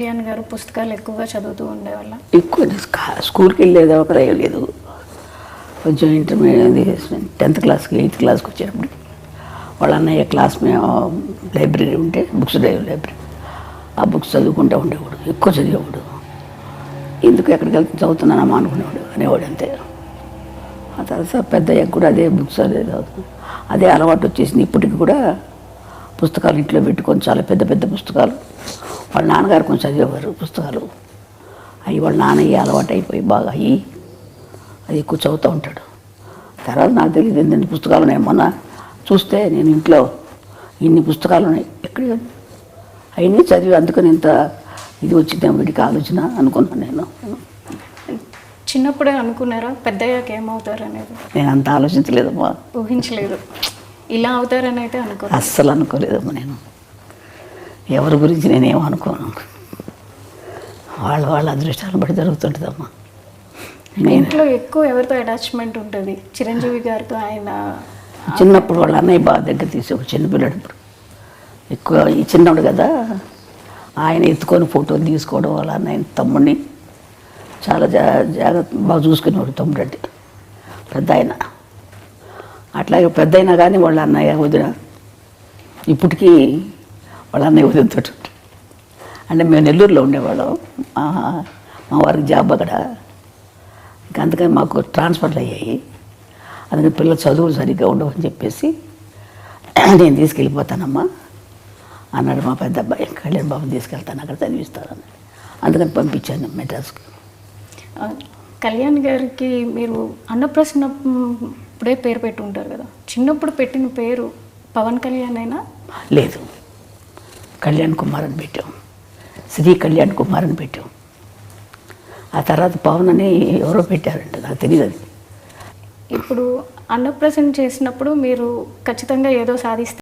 కళ్యాణ్ గారు పుస్తకాలు ఎక్కువగా చదువుతూ ఉండేవాళ్ళ. ఎక్కువ స్కూల్కి వెళ్ళేది ఒక లేదు. కొంచెం ఇంటర్మీడియట్ టెన్త్ క్లాస్కి ఎయిత్ క్లాస్కి వచ్చేటప్పుడు వాళ్ళ అన్నయ్య క్లాస్ మేము లైబ్రరీ ఉంటే బుక్స్ డ్రైవ్ లైబ్రరీ. ఆ బుక్స్ చదువుకుంటూ ఉండేవాడు ఎక్కువ చదివేవాడు. ఎందుకు ఎక్కడికి వెళ్తే చదువుతున్నానమ్మా అనుకునేవాడు అనేవాడు అంతే. ఆ తర్వాత పెద్దయ్య కూడా అదే బుక్స్ అదే చదువుతాం అదే అలవాటు వచ్చేసింది. ఇప్పటికి కూడా పుస్తకాలు ఇంట్లో పెట్టుకొని చాలా పెద్ద పెద్ద పుస్తకాలు వాళ్ళ నాన్నగారు కొంచెం చదివేవారు పుస్తకాలు. అవి వాళ్ళ నాన్నయ్య అలవాటు అయిపోయి బాగా అయ్యి అది ఎక్కువ చదువుతూ ఉంటాడు. తర్వాత నాకు తెలియదు ఎన్ని పుస్తకాలు ఉన్నాయి. మొన్న చూస్తే నేను ఇంట్లో ఇన్ని పుస్తకాలు ఉన్నాయి. ఎక్కడ? అవన్నీ చదివి అందుకని ఇంత ఇది వచ్చిందే వీడికి ఆలోచన అనుకున్నాను నేను. చిన్నప్పుడే అనుకున్నారా? పెద్దయ్యాక ఏమవుతారు అనేది నేను అంత ఆలోచించలేదమ్మా. ఊహించలేదు. ఇలా అవుతారని అయితే అనుకో అస్సలు అనుకోలేదమ్మా నేను. ఎవరి గురించి నేనేం అనుకోను? వాళ్ళ వాళ్ళ అదృష్టాలను బట్టి జరుగుతుంటుందమ్మా. ఇంట్లో ఎక్కువ ఎవరితో అటాచ్మెంట్ ఉంటుంది? చిరంజీవి గారితో ఆయన చిన్నప్పుడు వాళ్ళ అన్నయ్య బాగా దగ్గర తీసి ఒక చిన్నపిల్లడప్పుడు ఎక్కువ ఈ చిన్నవాడు కదా. ఆయన ఎత్తుకొని ఫోటోలు తీసుకోవడం వాళ్ళ అన్నయ్య తమ్ముడిని చాలా జా జాగ్రత్త బాగా చూసుకునేవాడు తమ్ముడు అంటే. పెద్ద ఆయన. అట్లాగే పెద్ద అయినా కానీ వాళ్ళ అన్నయ్య వదిన ఇప్పటికీ వాళ్ళ అన్నయ్య ఉంటాడు. అంటే మేము నెల్లూరులో ఉండేవాళ్ళం. మా వారికి జాబ్ అక్కడ. ఇంకా అందుకని మాకు ట్రాన్స్ఫర్లు అయ్యాయి. అందుకని పిల్లలు చదువులు సరిగ్గా ఉండవని చెప్పేసి నేను తీసుకెళ్ళిపోతానమ్మా అన్నాడు మా పెద్ద అబ్బాయి కళ్యాణ్ బాబుని తీసుకెళ్తాను అక్కడ చదివిస్తానని అందుకని పంపించాను మెడ్రాస్కి. కళ్యాణ్ గారికి మీరు అన్నప్రసన్న ఇప్పుడే పేరు పెట్టి ఉంటారు కదా. చిన్నప్పుడు పెట్టిన పేరు పవన్ కళ్యాణ్ అయినా? లేదు. కళ్యాణ్ కుమార్ అని పెట్టాం. శ్రీ కళ్యాణ్ కుమార్ అని పెట్టాం. ఆ తర్వాత పవన్ అని ఎవరో పెట్టారంట నాకు తెలియదు అది. ఇప్పుడు అన్నప్రసన్న చేసినప్పుడు మీరు ఖచ్చితంగా ఏదో సాధిస్తే